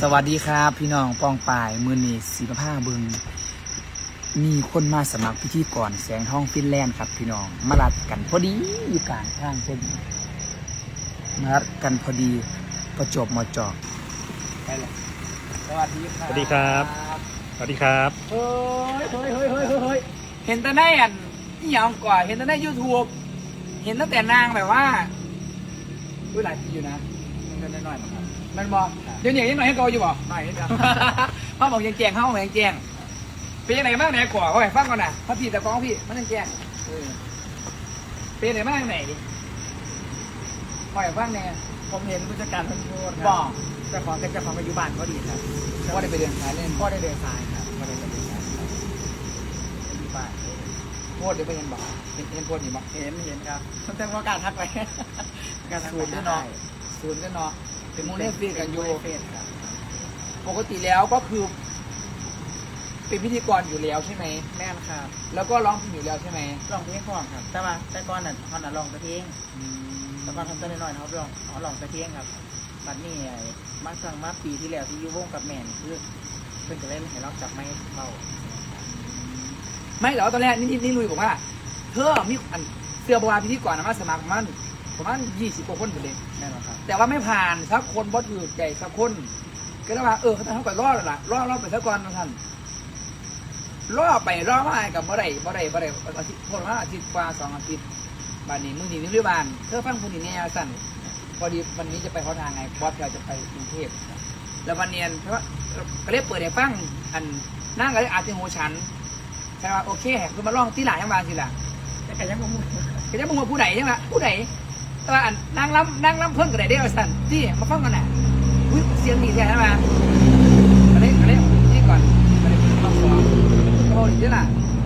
สวัสดีครับ พี่น้องปองปายมือนีสีพผ้าเบึงมีคนมาสมัครพิธีกรแสงทองฟินแลนด์ครับ พี่น้องมารัดกันพอดีอยู่กลางทางพอดีมารัดกันพอดีประจวบเหมาะเจอกไปเลยสวัสดีครับสวัสดีครับ สวัสดีครับเฮ้ยเฮ้ยเฮ้ยเฮ้ยเฮ้ยเฮ้ยเห็นแต่ในอันนี่ยังกว่าเห็นแต่ในยูทูบเห็นตั้งแต่นางแบบว่าอุ้ยหลายปีอยู่นะมันก็น้อยๆนะครับ มันบอกเดี๋ยวนี้ยังหน่อยให้โกอยู่บอกหน่อยนิดเดียวพ่อบอกยังแจงเข้าบอกยังแจงเป็นยังไงบ้างไหนก่อเขาให้ฟังก่อนนะพระพี่แต่ฟ้องพี่มันยังแจงเออเป็นยังไงบ้างไหนดิพ่อให้ฟังเนี่ยผมเห็นผู้จัดการท่านโทษคบรัอกเจ้าของกับเจ้าของปัจจุบันก็ดีครับว่าได้ไปเดินสายเล่นพ่อได้เดินสายครับพ่อได้เดินสายครับอยู่บ้านโพดเดี๋ยวไปเห็นบอกเห็นเห็นโพดนี่บอกเห็นเห็นครับผมแต่ว่าการทักไปการทักศูไปนย์ด้วยเนาะศูนย์ด้วยเนาะ เป็นโมเดลฟีกันอยู่เฟซครับปกติแล้วก็คือ เป็นพิธีกรอยู่แล้วใช่ไหม แม่นครับแล้วก็ร้องเพลงอยู่แล้วใช่ไหมลองเพลงก่อนครับ แต่ว่าแต่ก่อนน่ะเขาน่ะลองแต่เพลงแต่ก่อนทำแต่น้อยๆนะครับลองเขาลองแต่เพลงครับบัดนี้ไอ้มาสั่งมาปีที่แล้วที่อยูวงกับแม่นคือเพิ่นก็เล่นให้เราจับไม้เบาไม่แต่ว่าตอนแรกนี่นี่นี่ลุยบอกว่าเธอมีอันเสื้อบวาพิธีกรนะมาสมัครประมัน ประมาณยี่สิบกว่าคนคนเดียวแน่นอนครับ แต่ว่าไม่ผ่านสักคนเพราะถือใจสักคน ก็เลยว่าเออเขาต้องไปรอดแล้วล่ะรอดรอดไปสักก่อนนะท่านรอดไปรอดมากับเมื่อไรเมื่อไรเมื่อไรอาทิตย์พอมาอาทิตย์กว่าสองอาทิตย์บานนี้มึงนี่นึกด้วยบานเธอฟังคนนี้แน่สั่นพอดีวันนี้จะไปเขาทางไงบอสเราจะไปกรุงเทพแล้ววันเนียนเพราะว่าก็เลยเปิดให้ฟังอันนั่งก็เลยอาจจะโหฉันใช่ไหมโอเคคือมาลองที่หลายยังบางสิล่ะแต่ก็ยังบ่มุ่งก็จะมึงมาผู้ใดใช่ไหมผู้ใด แต่ว่าอันนางล้ำนางล้ำเพิ่งกับไหนได้เอาสั่นที่มาฟังกันน่ะอุ้ยเสียงดีแท้ใช่ไหมก็เลยก็เลยนี่ก่อนก็เลยมาสอนโอ้ยเดี๋ยวล่ะ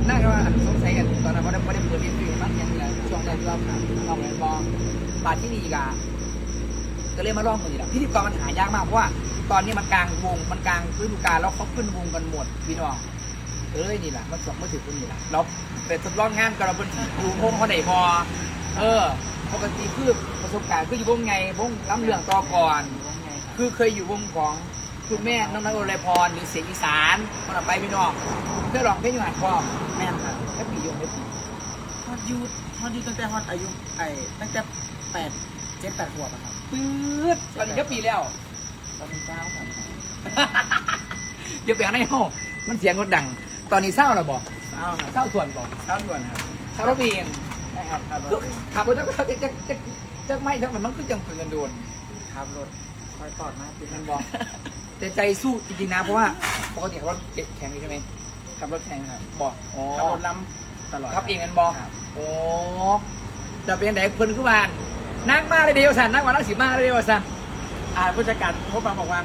น่าจะว่าอันสงสัยกันตอนนั้นไม่ได้ไม่ได้เปิดเรียนฟรีมั้งยังไงช่วงแรกที่เราถามเราเลยมองบาทที่นี่กะก็เลยมาลองมือนี่แหละพิธีกรมันหายากมากเพราะว่าตอนนี้มันกลางวงมันกลางฤดูกาลแล้วเขาขึ้นวงกันหมดพี่น้องเอ้ยนี่แหละมันสองมาถึงคนนี้แหละเราเป็นทดลองงานกับเราบนดูวงเขาไหนพอ เออ ปกติคือประสบการณ์คืออยู่วงไงวงล้ำเรื่องต่อก่อนวงไงครับคือเคยอยู่วงของคุณแม่น้องนักโอไรพรหรือเสียงอีสานคนออกไปพี่น้องเพื่อร้องเพลงอยู่หันพ่อแม่นครับแค่ปียงแค่ปีฮอดยูฮอดยูตั้งแต่ฮอดอายุไอ้ตั้งแต่แปดเจ็ดแปดขวบอะครับปื๊ดตอนนี้แค่ปีแล้วตอนนี้เก้าครับเดี๋ยวไปข้างในห้องมันเสียงรถดัง ตอนนี้เศร้าแล้วบอกเก้าครับเศร้าส่วนบอกเก้าด่วนครับเศร้ารถเองได้ครับ ขับรคือถขับรถจะจะจะจะจะไม่ทั้งมันมันคือจังฝืนกันโดนขับรถคอยตอดมาติดมันบอกแต่ใจสู้จริงๆนะเพราะว่าปกติขับรถเก็บแข็งใช่ไหมขับรถแข่งครับบอกขับรถล้ำตลอดขับเองกันบอกโอ้จะเป็นไหนเพิ่นขึ้นมานั่งมาเลยเดียวสันนั่งมานั่งสิมาเลยเดียวสันอ่าผู้จัดการโทรมาบอกว่า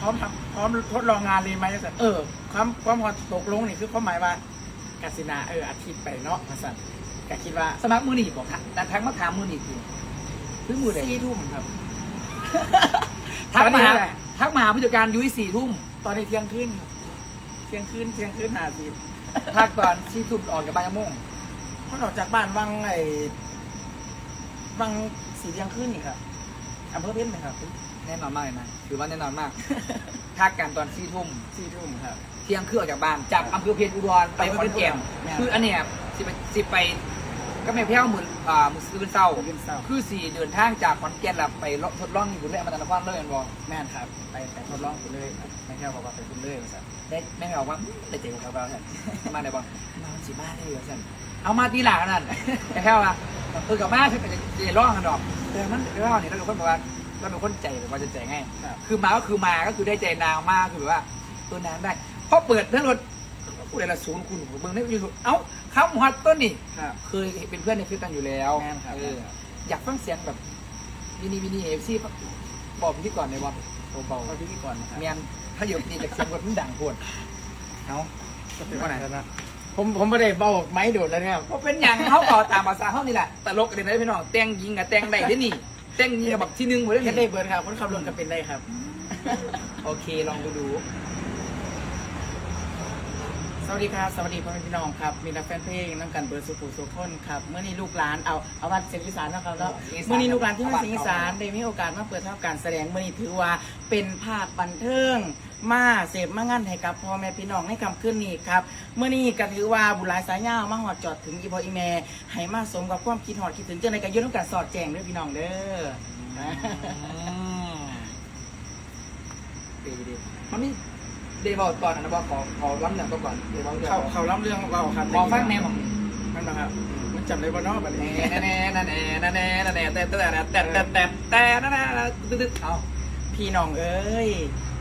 พร้อมทำพร้อมทดลองงานเลยไหมแต่เออความความพอตกลงนี่คือความหมายว่ากัสินาเอออาทิตย์ไปเนาะสัน ก็คิดว่าสมัครมือหนีบอกแต่ทักมาถามมือหนีคือคือมือไหนสี่ทุ่มครับทักมาหาตอนนี้แหละทักมาหาผู้จัดการยุ้ยสี่ทุ่มตอนนี้เที่ยงคืนครับเที่ยงคืนเที่ยงคืนหาสิบทักตอนสี่ทุ่มออกจากบ้านยังโมงมันออกจากบ้านวังไอ้วังสีเที่ยงคืนนี่ครับอำเภอเพ็ญนะครับแน่นอนมากเลยนะถือว่าแน่นอนมากทักกันตอนสี่ทุ่มสี่ทุ่มครับ เที่ยงคืนออกจากบ้านจากอำเภอเพชรอุดรไปขอนแก่นแม่นคืออันเนี้ย สิไปสิไปก็ไม่แพ้วหมื่นอ่ามือซื้อเศร้าเป็นเศร้าคือสี่เดินทางจากขอนแก่นแล้วไปเลาะทดลองอยู่เรื่อยมาตนครเลยอันบอแม่นครับ ไปไปทดลองคุณเลยครับไม่แค่บอกว่าไปคุณเลยมาสั่นได้แม่งบอกว่าได้เจ๋งครับเราเนี่ยมาไหนบอกมาสิมาได้เหรอสันเอามาตีหลังนั่นแต่แค่ว่าเออกับมาคือจะจะร้องกันดอกแต่มันร้องนี่เราเป็นคนบอกว่าเราเป็นคนใจแบบว่าจะใจง่ายครับคือมาก็คือมาก็คือได้ใจนางมากคือแบบว่าตัวนางได้พอเปิดเรื่องรถ กูเลยละศูนย์คุณผมเบิ่งได้ยูทูบเอ้าคำฮอตต้นนี่ครับเคยเป็นเพื่อนในคลิปกันอยู่แล้วแม่นครับ เอออยากฟังเสียงแบบวินี่วินี่เอฟซีบอกพี่ก่อนเลยว่าเบาเอาพิธีกรนะครับๆเมียนถ้าอยู่นี่จากเสียงรถมันดังโคตรเอาเป็นวันไหนแล้วนะผมผมไม่ได้เบาไม้โดดแล้วเนี่ยเพราะเป็นอย่างเขาต่อตามภาษาเขานี่แหละตลกกันเลยนะพี่น้อง แต่งยิงกับแต่งได้ที่นี่ แต่งยิงกับแบบที่หนึ่งหมดเลยแค่ได้นี่เบิร์ดครับคนขับรถก็เป็นได้ครับ โอเคลองดูดู สวัสดีครับสวัสดีพ่อแม่พี่น้องครับมีนักแฟนเพลงน้ำกันเบอร์สุขุสุขคนครับเมื่อนี้ลูกหลานเอาเอาวัดเสียงอีสานนะครับแล้วเมื่อนี้ลูกหลานที่มาเสียงอีสานได้มีโอกาสมาเปิดทำการแสดงเมื่อนี้ถือว่าเป็นภาคบันเทิงมาเสพมางานให้กับพ่อแม่พี่น้องในคำขึ้นนี้ครับเมื่อนี้ก็ถือว่าบุหลายสายยาวมาหอดจอดถึงอีพออีแม่ให้มาสมกับความคิดหอดคิดถึงเจ้าในการยื่นต้องการสอดแจงเด้วยพี่น้องเด้อดีดีมันมี เดบอกก่อนนะบอกขอขอล้ำเรื่องก่อนเดบอกเรื่องเขาเขาล้ำเรื่องเราครับขอฟังแนวของนั่นนะครับมันจำเด้บ่เนาะแบบนี้แน่แน่แน่แน่แน่แน่แต่แต่แต่แต่แต่แต่แต่แน่แน่ตึ๊ดเอาพี่น้องเอ้ย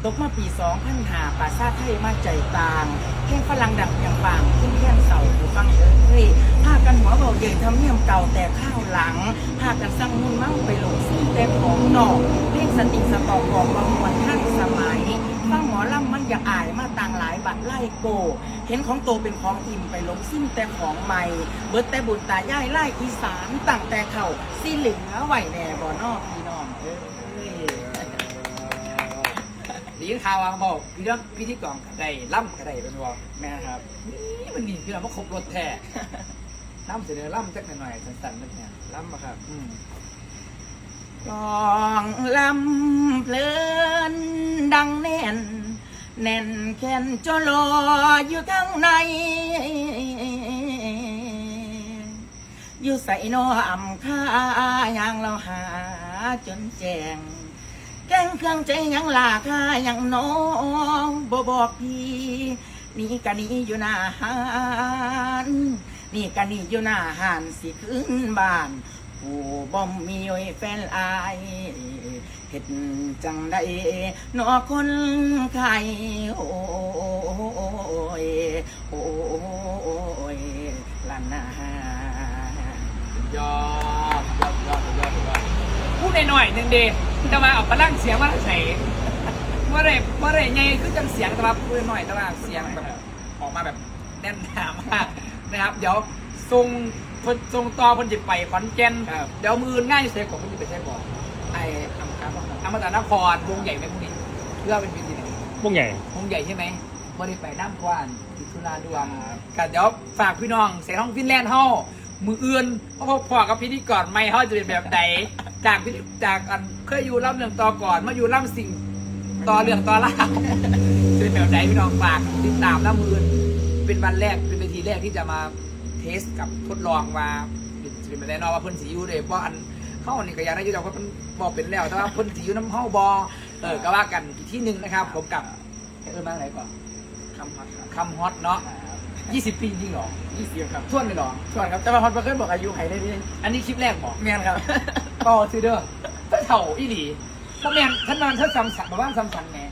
ตกมาปีสองพันหาป่าซาไทยมาใจต่างเพลงฝรั่งดังอย่างบางขึ้นแค่เสาหูฟังเอ้ยผ้ากันหัวเบาเยยทำเนียมเก่าแต่ข้าวหลังผ้ากันสั่งมุ่นเมาไปหลงซี่แต่ของหนอกเพลงสติสตอกกองบางวันข้าง อยากอายมาต่างหลายบัตรไล่โก เห็นของโตเป็นของอิ่มไปลงซิ่งแต่ของใหม่ เบิดแต่บุญตาย่ายไล่อีสานตั้งแต่เข่าสิเหลือไหวแน่บ่อนอพี่น้องเอ้ยดีข่าวว่าบอกพี่น้องพี่ที่กองก็ได้ล่ำก็ได้เป็นบอกแม่ครับนี่มันดีพี่น้องว่าครบรถแท้ล่ำเสนอล่ำจักหน่อยสั้นๆนั่นเนี่ยล้ำปะครับอืมกองลำเพลินดังแน่น แน่นแค้นจนลอยอยู่ข้างใน อยู่ใส่นออ่ำค่ายางเราหาจนแจง แกงเครื่องใจยังลาค่ายังน้องบ่บอกพี่นี่กันนี่อยู่หน้าหานนี่กันนี่อยู่หน้าหานสิขึ้นบ้าน ผู้บ่มีไว้แฟนอายเฮ็ดจังได้นอคนไข้โอ้ยโอ้ยลานนายอดยอดยอดยอดยอดพูดหน่อยหนึ่งเดจะมาเอาพลังเสียงมาใส่เมื่อไรเมื่อไรไงคือจังเสียงแต่ว่าพูดหน่อยแต่ว่าเสียงแบบออกมาแบบแน่นหนามากนะครับ เดี๋ยวทรง เพิ่นทรงต่อเพิ่นจะไปขอนแก่นครับ เดี๋ยวมือง่ายเสียกว่าเพิ่นจะไปใช้ก่อนไอ้คำครับอมตะนครวงใหญ่ไหมพวกนี้เพื่อเป็นปีที่ไหนพวกใหญ่ วงใหญ่ใช่ไหมบริไปน้ำกวานทิทุนาดวงกันเดี๋ยวฝากพี่น้องเสียงท้องฟินแลนด์เฮามืออื่นเพราะพอกับพิธีก่อนไม่เฮาจะเป็นแบบไหนจากพิธีจากอันเคยอยู่ล่ำเรื่องต่อก่อนมาอยู่ล่ำสิ่งต่อเรื่องต่อเล่าวจะเป็นแบบไหนพี่น้องฝากติดตามน้ำมืออื่นเป็นวันแรกเป็นเวทีแรกที่จะมา เทสกับทดลองว่าจะเป็นแบบไหนเนาะว่าเพิ่นสีอยู่เลยเพราะอันเข้านี่ก็อยากได้อยูแต่ว่าเพิ่นบอกเป็นแล้วแต่ว่าเพิ่นสีอยู่น้ำเฮาบอเออก็ว่ากันอีกที่หนึ่งนะครับ ผมกับเออมาไหนก่อนคำพัดครับคำฮอตเนาะ20ปีจริงเหรอยี่สิบครับทวนเลยเหรอส่วนครับแต่ว่าฮอตเพิ่นบอกอายุไขได้พี่อันนี้คลิปแรกบอกแม่นครับต่อซื้อเด้อถ้าเถ่าอีหลีถ้าแมนท่านนอนท่านซัมสันมาบ้านซัมสันแหน่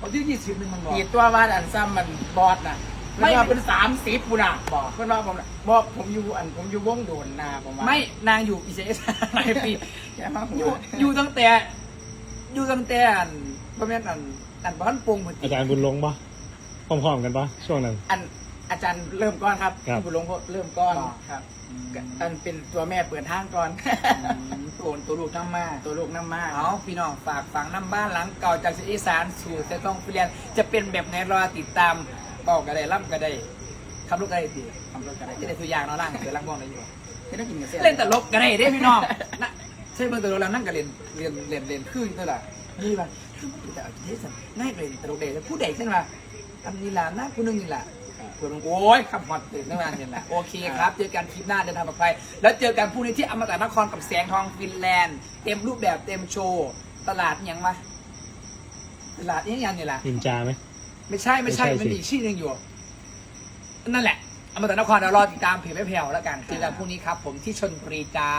ผมที่ยี่สิบหนึ่งมันบอกปีตัวบ้านอันซ้ำมันบอดน่ะ ไม่ไม่ว่าเป็นสามสิบปุ่นอะบอกเพื่อนว่าผมน่ะบอกผมอยู่อันผมอยู่วงโดนนาผมว่าไม่นางอยู่อีเซสหลายปีแค่มาหัอยู่วอยู่ตั้งแต่ อยู่ตั้งแต่อันประมาณอันอันบ้านปงเหมือนอาจารย์บุญหลงปะพร้อมๆกันปะช่วงนั้น อันอาจารย์เริ่มก่อนครับครับพี่บุญหลงเริ่มก่อนครับอันเป็นตัวแม่เปิดทางก่อนโอนตัวลูกน้ำมาตัวลูกน้ำมากเอาพี่น้องฝากฝังน้ำบ้านหลังเก่าจากเสียงอีสานสู่เซตองฟิเลียนจะเป็นแบบไหนรอติดตาม บอกกันได้ล่ำกันได้ขับรถกันได้ดีทำรถกันได้จะได้ตัวอย่างเนาะล่างเสือล่างบ้องได้อยู่ที่ได้กินกับเส้นเล่นตลกกันได้เด้พี่น้องนะใช่เบิ่งตลกแล้วนั่งกันเรียนเรียนเรียนเรียนคือตัวละนี่ว่าแต่เอาเทสง่ายเลยตลกเด็กผู้ใดใช่ไหมอันนี้ล่ะนะผู้นึงนี่ล่ะเพื่อนโอ้ยคำฮอตเลยนั่งนานเนี่ยแหละโอเคครับ เจอกันคลิปหน้าเดินทางปลอดภัยแล้วเจอกันพรุ่งนี้ที่อมตะนครกับแสงทองฟินแลนด์ เต็มรูปแบบเต็มโชว์ ตลาดยังมาตลาดยังยังนี่แหละนินจาไหม ไม่ใช่ไม่ใช่ไม่ใช่มันสิมีอีกชื่อหนึงอยู่ นั่นแหละอมตะนครเดี๋ยวรอติดตามเพจไม่แผ่วแล้วกันเจอกันพรุ่งนี้ครับ ผมที่ชนบุรีจ้า